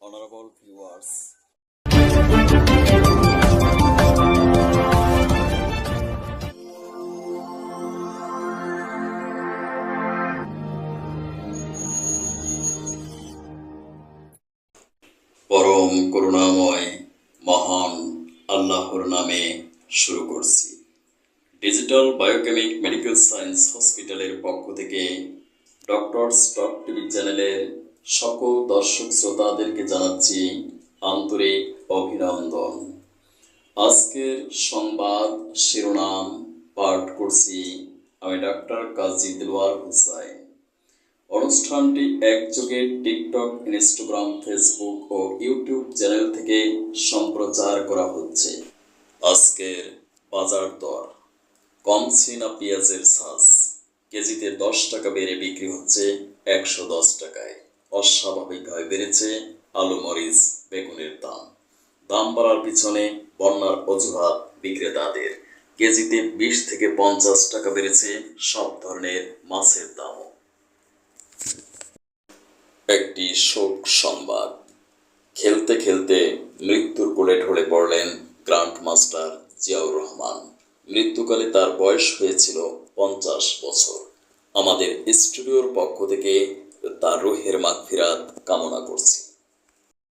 Honourable viewers পরম করুণাময়, মহান আল্লাহর নামে শুরু করছি। ডিজিটাল বায়োকেমিক মেডিকেল সায়েন্স হসপিটালের পক্ষ থেকে ডক্টর স্টক টিভি চ্যানেলের সকল দর্শক শ্রোতাদেরকে জানাচ্ছি আন্তরিক অভিনন্দন। আজকের সংবাদ শিরোনাম পাঠ করছি আমি ডাক্তার কাজী দিলওয়ার হুসাইন। অনুষ্ঠানটি একযোগে টিকটক, ইনস্টাগ্রাম, ফেসবুক ও ইউটিউব চ্যানেল থেকে সম্প্রচার করা হচ্ছে। আজকের বাজার দর কমছে না পেঁয়াজের সাজ। কেজিতে দশ টাকা বেড়ে বিক্রি হচ্ছে একশো দশ টাকায়। অস্বাভাবিকভাবে বেড়েছে আলু, মরিচ, বেগুনের দাম। দাম বাড়ার পিছনে বন্যার অজুহাত বিক্রেতাদের। কেজিতে বিশ থেকে পঞ্চাশ টাকা বেড়েছে সব ধরনের মাছের দামও। একটি শোক সংবাদ। খেলতে খেলতে মৃত্যুর কোলে ঢলে পড়লেন গ্র্যান্ড মাস্টার জিয়াউর রহমান। মৃত্যুকালে তার বয়স হয়েছিল পঞ্চাশ বছর। আমাদের স্টুডিওর পক্ষ থেকে তার রুহের মাগফিরাত কামনা করছি।